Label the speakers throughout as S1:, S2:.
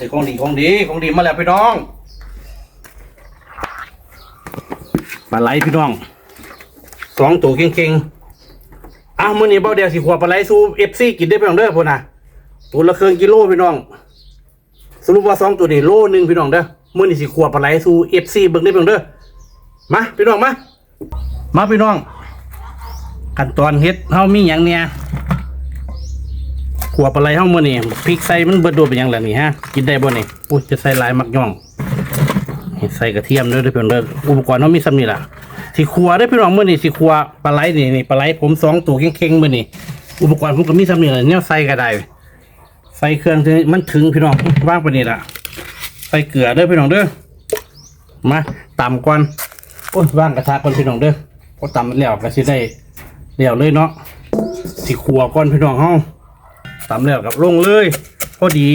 S1: ไอ้ของดีของดีของดีมาแล้วพี่น้องปลาไหลพี่น้องสองตัวเก่งๆอ้าวมื้อนี้เบาเดียวสิขวบปลาไหลสู้เอฟซีกินได้พี่น้องเด้อพุ่นน่ะตัวละเครื่องกิโลพี่น้องสรุปว่าสองตัวนี้โลหนึ่งพี่น้องเด้อมื้อนี้สิขวบปลาไหลสู้เอฟซีเบิ่งได้พี่น้องเด้อมาพี่น้องมามาพี่น้องขั้นตอนเฮ็ดเฮามีหยังเนี่ย วปลาไหลเฮามื้อนี้พริกใส่มันเบิดโดดเป็นยังล่ะนี่ฮะกินได้บ่นี่อุ้ยจะใส่ลายมักย่องใส่กระเทียมด้อเด้อเพิ่นเด้ออุปกรณ์เฮามีซ้ำนี่ล่ะสิขัวเด้พี่น้องมื้อนี้สิขัวปลาไหลนี่นี่ปลาไหลผมสองตัวเข่งๆมื้อนี้อุปกรณ์ผมก็มีซ้ำนี่ล่ะแนวใส่ก็ไดใส่เครื่องที่มันถึงพี่น้องวางไปนี่ล่ะใส่เกลือเด้อพี่น้องเด้อมาตำก่อนโอ้ยว่างกระทะก่อนพี่น้องเด้อพอตำแล้วก็สิได้เดี๋ยวเลยเนาะสิขัวก่อนพี่น้องเฮา ตำแล้วกับลงเลยพอดี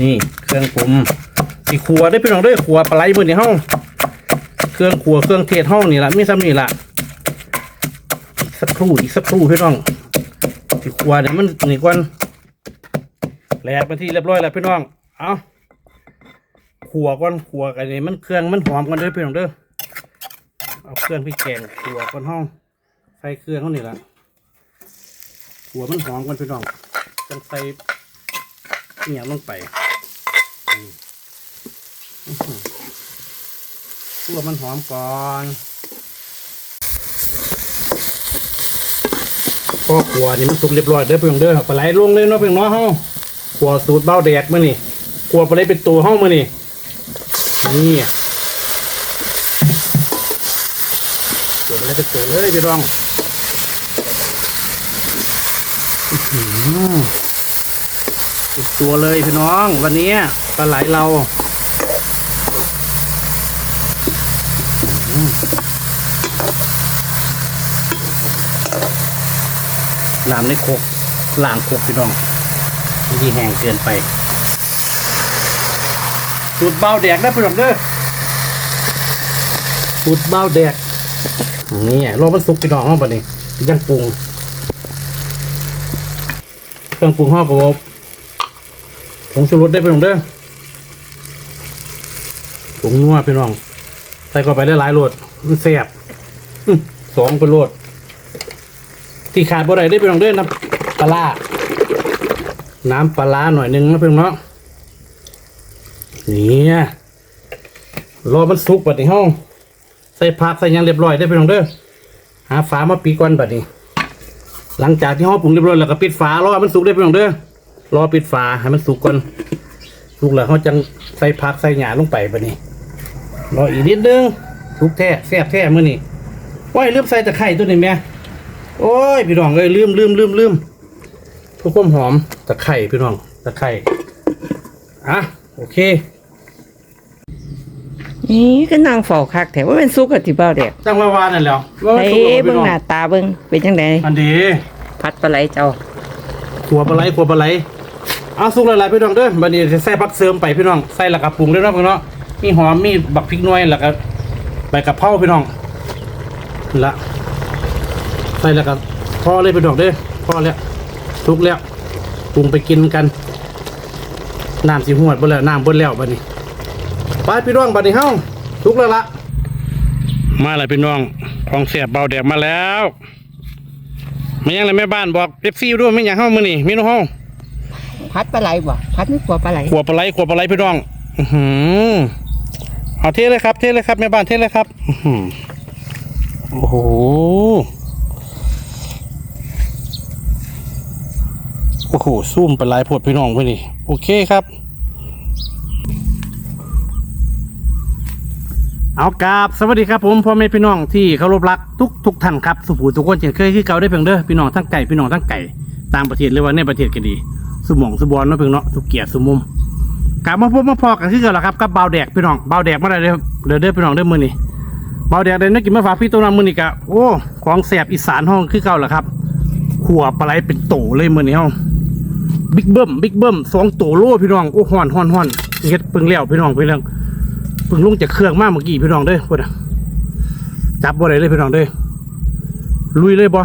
S1: นี่เครื่องปรุงสิขัวได้พี่น้องด้อขัวปลาไหลมื้อนี้เฮาเครื่องขัวเครื่องเทศเฮานี่ละมีซ้ำนี่ละอีกสักครู่อีกสักครู่พี่น้องสิขัวเดี๋ยวมันนี่ก่อนแลกเป็นที่เรียบร้อยแล้วพี่น้องเอาขัวก่อนขัวกันนี่มันเครื่องมันหอมกันด้อพี่น้องเด้อเอาเครื่องพริกแกงขัวก้นห้องใส่เครื่องเขานี่ละ ขัวมันหอมกันพี่น้องต้องใส่เนี่ยลงไปอืมอื้อหือขัวมันหอมก่อนพอขัวนี่มันสุกเรียบร้อยเด้อเพียงเด้อปลาไหลลงเลยเนาะเพียงเนาะเฮาขัวสูตรเบ้าแดกมื่อนี่ขัวปลาไหลเป็นตัวเฮามื่อนี่นี่ตัวอะไรจะเกิดเลยพี่น้อง อื้อหืออีกตัวเลยพี่น้อง วันนี้ปลาไหลเราอื้อน้ำในโคกล่างโคกพี่น้องที่แห้งเกินไป สูตรเบาแดกได้พี่น้องเด้อสูตรเบาแดกนี่รอมันสุกพี่น้องห้องปะนี่ยังปรุง รื่องปรุงห้อกระบอกผงชูรสได้พี่น้องเด้อผงนัวพี่น้อง ใส่เข้าไปได้หลายๆโรดมันแซ่บสองเป็นโรดที่ขาดบ่ได้ได้พี่น้องเด้อน้ำปลา น้ำปลาหน่อยหนึงนะเพี่น้องเนาะนี่รอมันสุกปะนี่ห้องใส่ผักใส่ยังเรียบร้อยได้อพี่น้องเด้อหาฝามาปีก่อนบัดนี้ หลังจากที่ห่อปรุงเรียบร้อยแล้วก็ปิดฝารอให้มันสุกได้อพี่น้องเด้อรอปิดฝาให้มันสุกก่อนสุกแล้วเขาจังใส่ผักใส่หญ้าลงไปบัดนี้รออีกนิดนึงสุกแท้แซ่บแท้มื้อนี้โอ้ยลืมใส่ตะไคร้ตัวนี้แม่โอ้ยพี่น้องเอ้ยลืมลืมลืมลืมพื่อความหอมตะไคร้พี่น้องตะไคร้อะโอเค
S2: นี่ก็นางเฝ้าคักแต่ว่าเป็นซุกกับที่เบ้าเด็ก
S1: จังว่าวานั่นแหล้วว่ามัน
S2: เฮ้
S1: สุกแล้ว
S2: เบิ่
S1: พี่
S2: ง
S1: น้อง
S2: หน้าตาเบิ่งเป็นจังได
S1: อันดี
S2: พัดปลาไหลเจ้า
S1: ขัวปลาไหลขัวปลาไหลเอาสุกหลายๆพี่น้องเด้อบัดนี้จะใส่ผักเสริมไปพี่น้องใส่แล้วก็ปรุงเด้อเนาะพี่น้องมีหอมมีบักพริกน้อยแล้วก็ใบกะเพราพี่น้องนั่นละใส่แล้วก็พอเลยพี่น้องเด้อพอแล้วสุกแล้วปรุงไปกินกันน้ำสีหวดเบ่แล้วน้ำเบ่แล้วบัดนี้ ไปพี่น้องบัดนี้เฮาสุกแล้วละมาแล้วพี่น้องของเสียบเบาแดดมาแล้วไม่ยังเลยแม่บ้านบอกเป๊ปซี่ด้วยไม่ยังเฮามื้อนี้มีน้องเฮา
S2: พัดปลาไหลบ่พัดไม่กลัวปลาไหล
S1: ขวบปลาไหลขวบปลาไหลพี่น้องอื้อหือเอาเทเลยครับเทเลยครับแม่บ้านเทเลยครับอื้อหือโอ้โหโอ้โหซุ่มปลาไหลโพดพี่น้องไปนี่โอเคครับ เอากราบสวัสดีครับผมพ่อแม่พี่น้องที่เคารพรักทุกทุกท่านครับสุภูทุกคนเช่นเคยคือเก่าได้เพียงเด้อพี่น้องทั้งไก่พี่น้องทั้งไก่ต่างประเทศหรือว่าในประเทศก็ดีสมองสมบอลเนาะเพียงเนาะสุเกียรติสมมุมกลับมาพบมาพอกันคือเก่าแล้วครับกับเบาแดกพี่น้องเบาแดกมาได้เด้อเด้อเด้อพี่น้องเด้อมือนี้เบาแดกได้นักกินมาฝากพี่ตัวน้ำมือนี้กะโอ้ของแสบอีสานห้องคือเก่าแล้วครับขัวปลาไหลเป็นโตเลยมือนี้เฮาบิ๊กเบิ้มบิ๊กเบิ้มสองโตโลพี่น้องโอ้ฮ้อนฮ้อนฮ้อนเฮ็ดปึงแล้วพี่น้องพี่น้อง เพิ่งลงจากเครื่องมากเมื่อกี้พี่น้องเด้อพุ่นะจับบ่ได้เลยพี่น้องเด้อลุยเลยบ่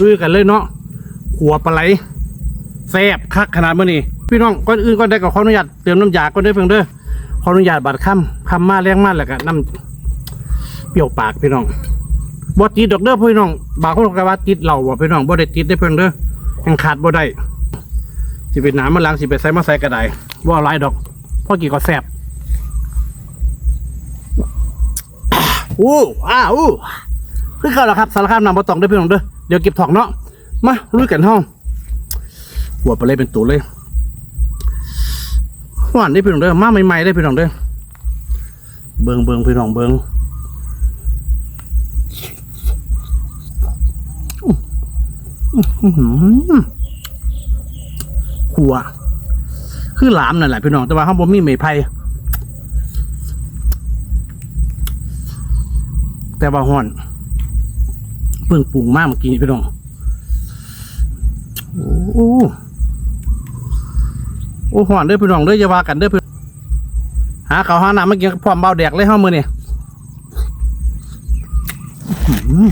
S1: ลุยกันเลยเนาะหัวปลาไหลแซ่บคักขนาดเมื้อนี้พี่น้องก่อนอื่นก็ได้ก็ขออนุญาตเติมน้ำยาก็ได้อเพิ่งเด้อขออนุญาตบัดค่ำค่ำมาแรงมากแล้วก็น้ำเปรี้ยวปากพี่น้องบ่ติดดอกเด้อพี่น้องบางคนก็ว่าติดเหล้าบ่พี่น้องบ่ได้ติดได้เพิ่งเด้อยังขาดบ่ได้สิเป็นน้ำมันล้างสิไปใส่มาใส่ก็ไดบ่หลายดอกพ่อกี่ก็แซ่บ อู้อ้าอู้คือเข้าแล้วครับสารคามนำบ่ต้องได้อพี่น้องเด้อเดี๋ยวเก็บถอกเนาะมาลุยกันห้องหัวไปเลยเป็นตัวเลยหวานได้พี่น้องเด้อมาใหม่ๆได้พี่น้องเด้อเบิงเบิงพี่น้องเบิงขัวคือหลามนั่นแหละพี่น้องแต่ว่าข้างบนมีไม้ไผ่ แต่ว่าห่อน เพิ่งปรุงมากเมื่อกี้นี่พี่น้องโอ้โหโอ้หอนเด้อพี่น้องเด้ออย่าว่ากันเด้อพี่หาเขาวหาน้ำมากินพร้อมเบาแดกเลยห้ามือเนี่อื้อหือ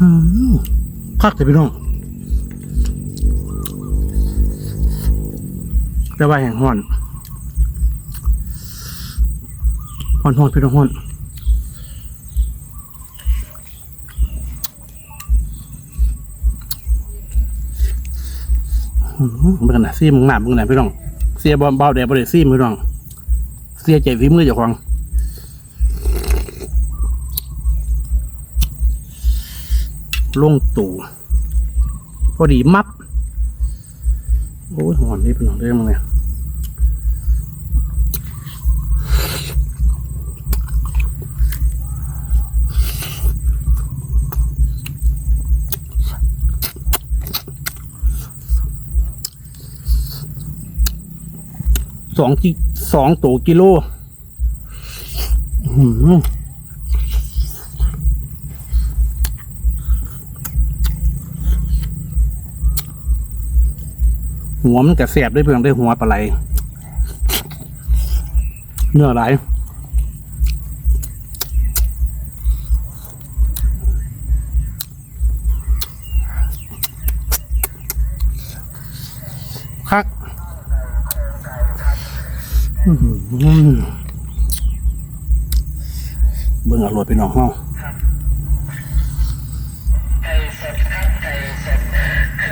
S1: อื้อหือคักเลยพี่น้อง แต่ว่าแห่งห่อน ห่อนห่อนพี่น้องห่อนอืมเบิ่งนะซีมึงหนาเบิ่งนะพี่น้องเสียบอลเบาแดดบริซีมพี่น้อง เสียใจฝีมือเจ้าของลงตู่พอดีมับ โอ้ยหอนนี่พี่น้องเรื่องมึงเนี่ย สองกิสองตัวกิโลหัวมันกระแสบได้เพียงได้หัวปลาไหลเนื้อไหลายคัก อื้อหือ เบิ่งอร่อยไปน้องเฮา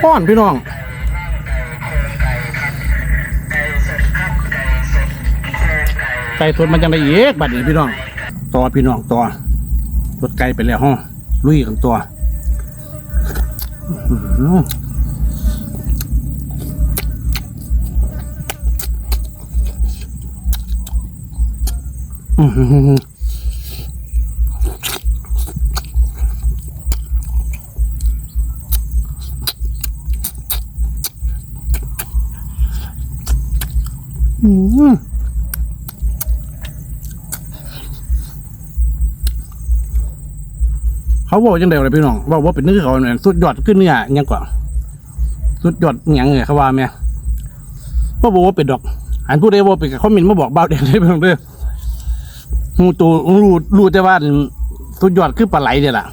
S1: ป้อนพี่น้องไก่สดมันจังได้เยกบัดนี้พี่น้องต่อพี่น้องต่อรถไก่ไปแล้วห้องลุยกันตัว อื้อหืออื้อหืออื้อหือเขาบอกจังเดียวเลยพี่น้องบอกว่าเป็นเนื้อเขาเนี่ยสุดยอดขึ้นเนื้ออิหยังกว่า สุดยอดอิหยังไงเขาว่าแม่ก็บอกว่าเป็นดอกอันผู้ใดว่าเป็นกับคอมเมนต์มาบอกเบาเด็ดเลยพี่น้องเด้อ หูตัวรู้รู้แต่ว่าสุดยอดคือปลาไหลเนี่ยแหละ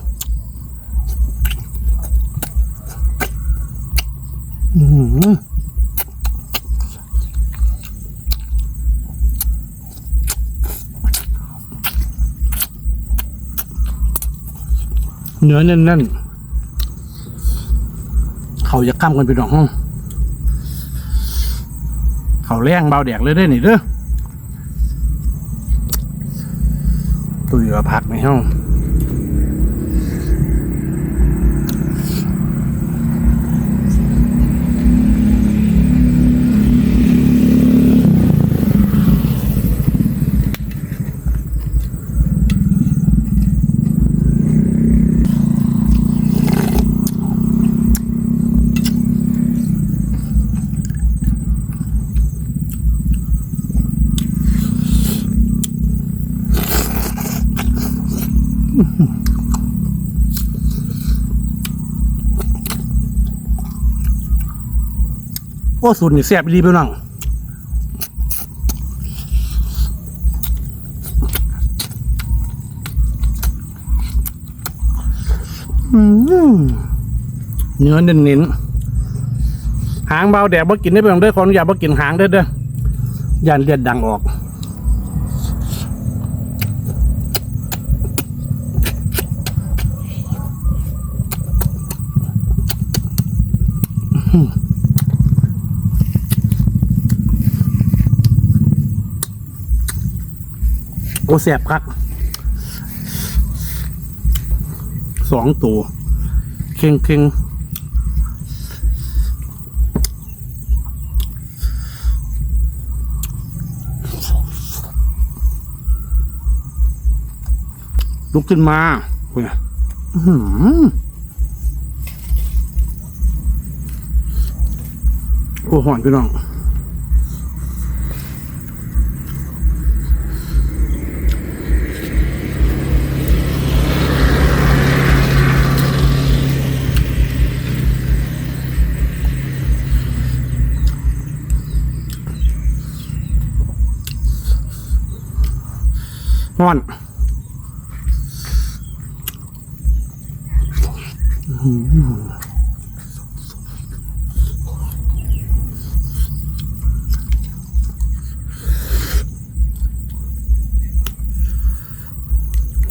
S1: เนื้อแน่นๆ เขาจะข้ามกันไปดอกห้อง เขาแรงเบาแดกเลยได้อนี่เด้อ ตุยว่าผักในห้อง อ้สูตรนี่แซ่บดีพี่น้องอืมเนื้อเน้นหางเบาแดดบ่กินได้เพียงเด้อขออนุญาตบ่กินหางเด้อเด้อย่านเลือดดังออก โอแสบครับสองตัวเข่งเข่งลุกขึ้นมาเว้ยอื้อหือโอ้หอนพี่น้อง ฮ้อน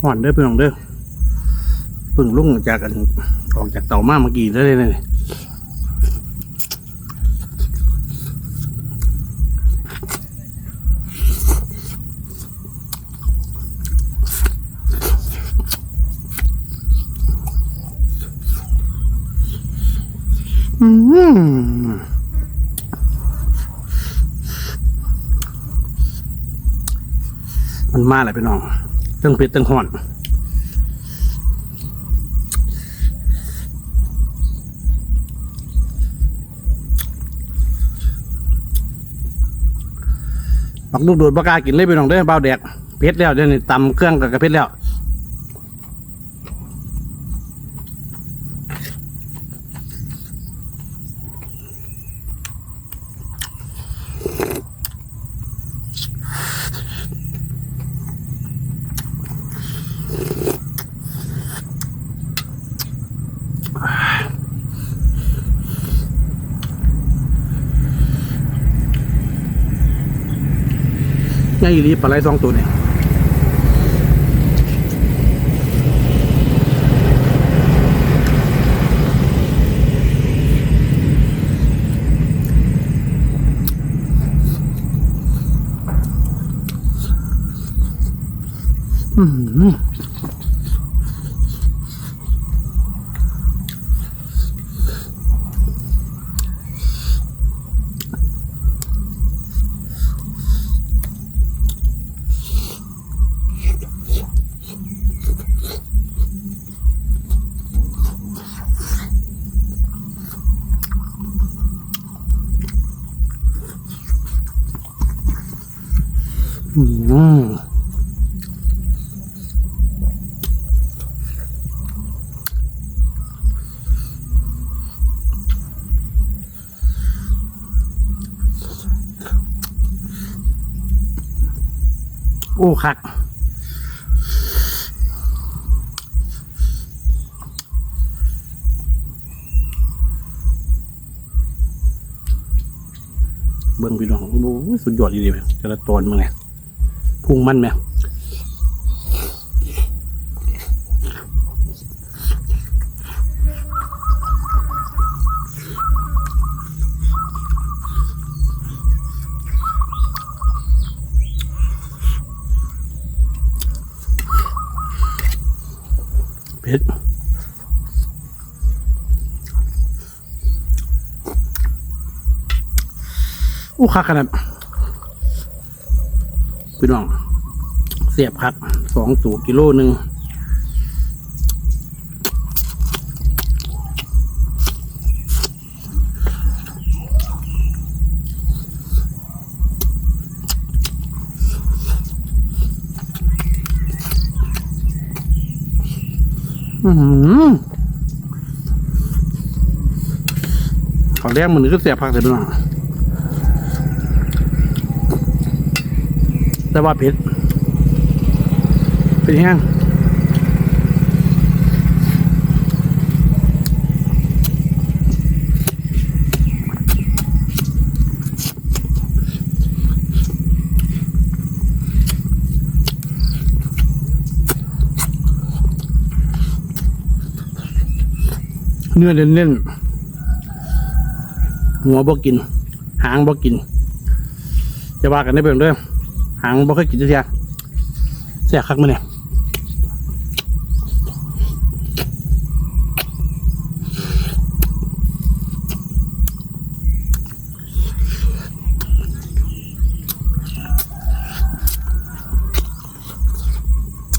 S1: ฮ้อนเด้อเพื่อนองเด้อเพิ่งลุ่งจากกันออกจากเต่ามากเมื่อกี้ได้เลย มาแหละพี่น้องตั้งเผ็ดตั้งห่อนปักลูกโดดปากกากินเลยพี่น้องเด้อเบาแดกเผ็ดแล้วเดี๋ยวนี้ตำเครื่องกับกระเผ็ดแล้ว ง่ายอีหลีปลาไหลสองตัวเนี่ยอืมอืม โอ้คักเบิ่งพี่น้องโอ้สุดยอดดีๆเลยแต่ละตอนมึงไงพุ่งมันไหม เผ็ดอู้คักขนาดพี่น้อง เสียบคักสองตัวกิโลหนึ่ง อือหือขอแรกมันก็เสียพักแต่พี่น้องแต่ว่าเผ็ดเป็นแห้ง เนื้อเน้นๆหัวบ่กิน หางบ่กิน จะว่ากันได้เพิ่นเด้อหางบ่เคยกินจักเทียแซ่บคักมื้อเนี่ย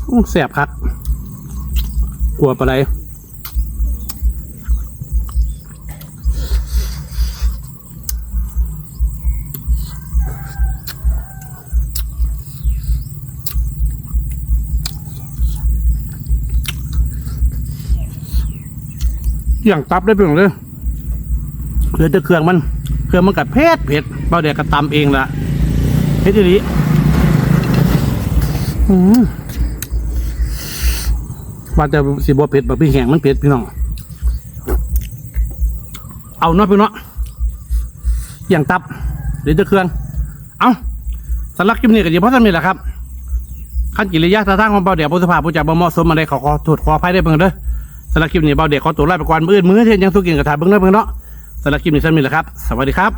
S1: อู้แซ่บคักกลัวปลาไหล อย่างตับได้เพียงเลยเหลือแต่เครื่องมัน เครื่องมันกัดเผ็ดเผ็ดเบาแดกก็ตำเองละเผ็ดดีอืมว่าแต่สีบัวเผ็ดแบบพี่แห้งมันเผ็ดพี่น้อง เอาเนาะพี่เนาะอย่างตับหรือจะเครื่อง เอาสำหรับคลิปนี้ก็ดีเพราะท่านนี่แหละครับขั้นกิริยาท่าทางของเบาเดียวผู้สภาผู้จักบ่เหมาะสมอะไรขอขอโทษขออภัยได้เพิ่งเด้อ สำหรับคลิปนี้เบาเด็กขอตัวลาไปก่อนมื้ออื่นมื้อเที่ยงยังสู้กินกับทาเบิ้งเด้อเบิ้งเนาะสำหรับคลิปนี้ฉันมีแหละครับ สวัสดีครับ